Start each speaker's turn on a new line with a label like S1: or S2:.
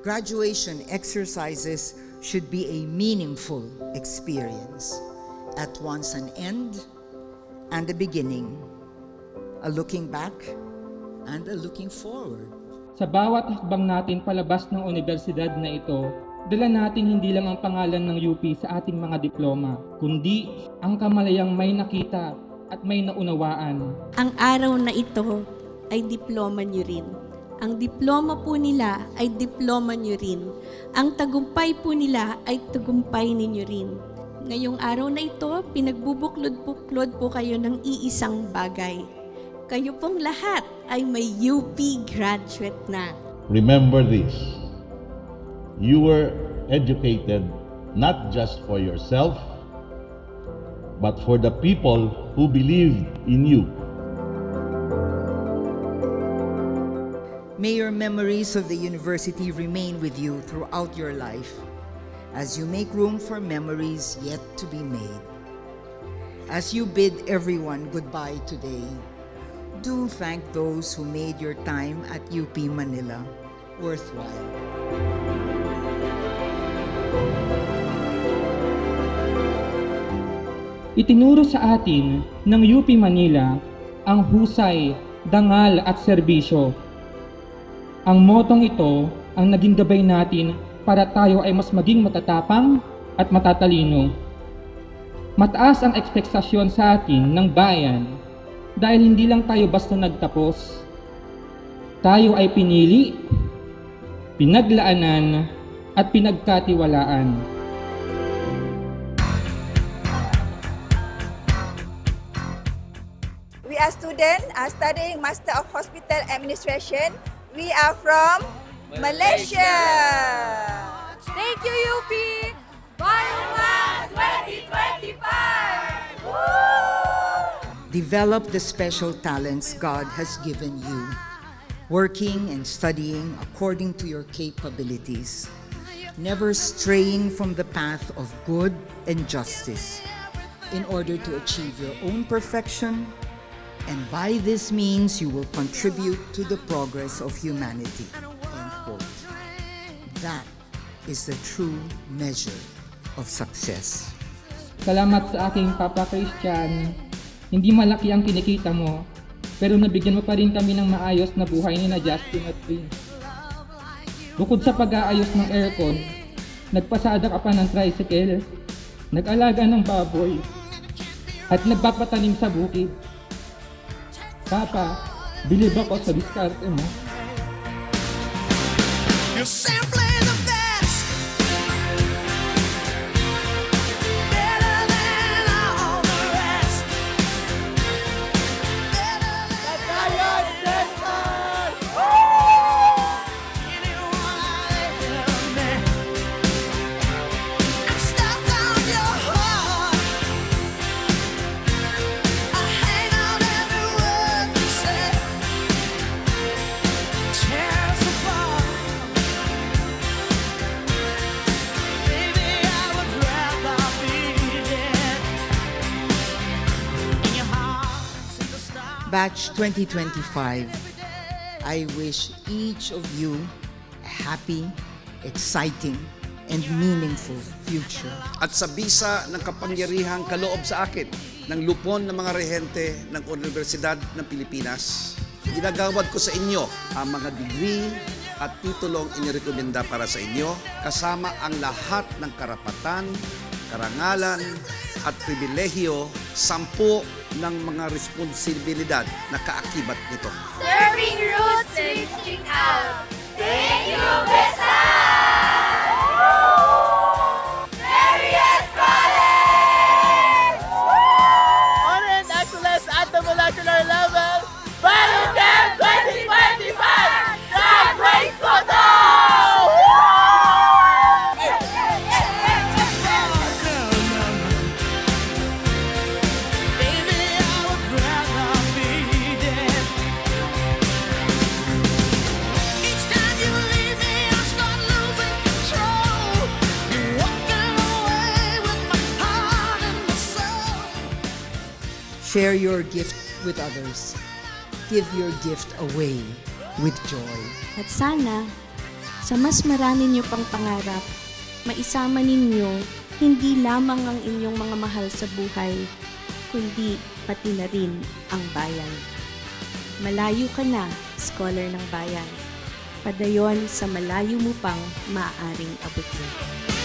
S1: Graduation exercises should be a meaningful experience, at once an end and a beginning, a looking back and a looking forward.
S2: Sa bawat hakbang natin palabas ng universidad na ito, dala natin hindi lang ang pangalan ng UP sa ating mga diploma, kundi ang kamalayang may nakita at may naunawaan.
S3: Ang araw na ito ay diploma nyo rin. Ang diploma po nila ay diploma nyo rin. Ang tagumpay po nila ay tagumpay ninyo rin. Ngayong araw na ito, pinagbubuklod-buklod po kayo ng iisang bagay. Kayo pong lahat ay may UP graduate na.
S4: Remember this you were educated not just for yourself, but for the people who believed in you.
S1: May your memories of the university remain with you throughout your life as you make room for memories yet to be made. As you bid everyone goodbye today, do thank those who made your time at UP Manila worthwhile.
S2: Itinuro sa atin ng UP Manila ang husay, dangal at serbisyo. Ang motong ito ang naging gabay natin para tayo ay mas maging matatapang at matatalino. Mataas ang ekspektasyon sa atin ng bayan dahil hindi lang tayo basta nagtapos. Tayo ay pinili, pinaglaanan at pinagkatiwalaan.
S5: We are students are studying Master of Hospital Administration. We are from Malaysia. Thank you, UP. Bioman 2025.
S1: Develop the special talents God has given you, working and studying according to your capabilities, never straying from the path of good and justice in order to achieve your own perfection, and by this means you will contribute to the progress of humanity. That is the true measure of success.
S2: Salamat sa aking Papa Christian. Hindi malaki ang kinikita mo, pero nabigyan mo pa rin kami ng maayos na buhay ni na Justin at Prince. Bukod sa pag-aayos ng aircon, nagpasada ka pa ng tricycle, nag-alaga ng baboy, at nagpapatanim sa bukid. Papa, bilib ako sa diskarte mo.
S6: You're simply
S1: Batch 2025, I wish each of you a happy, exciting, and meaningful future.
S7: at sa bisa ng kapangyarihang kaloob sa akin ng lupon ng mga rehente ng Universidad ng Pilipinas. Ginagawad ko sa inyo ang mga degree at titulong inirekomenda para sa inyo kasama ang lahat ng karapatan, karangalan at pribilehiyo sampu ng mga responsibilidad na kaakibat nito.
S5: Serving roots, reaching out. Thank you, Besa.
S1: Share your gift with others. Give your gift away with joy.
S3: At sana, Sa mas marami niyo pang pangarap, maisama ninyo hindi lamang ang inyong mga mahal sa buhay, kundi pati na rin ang bayan. Malayo ka na, scholar ng bayan. Padayon sa malayo mo pang maaaring abutin.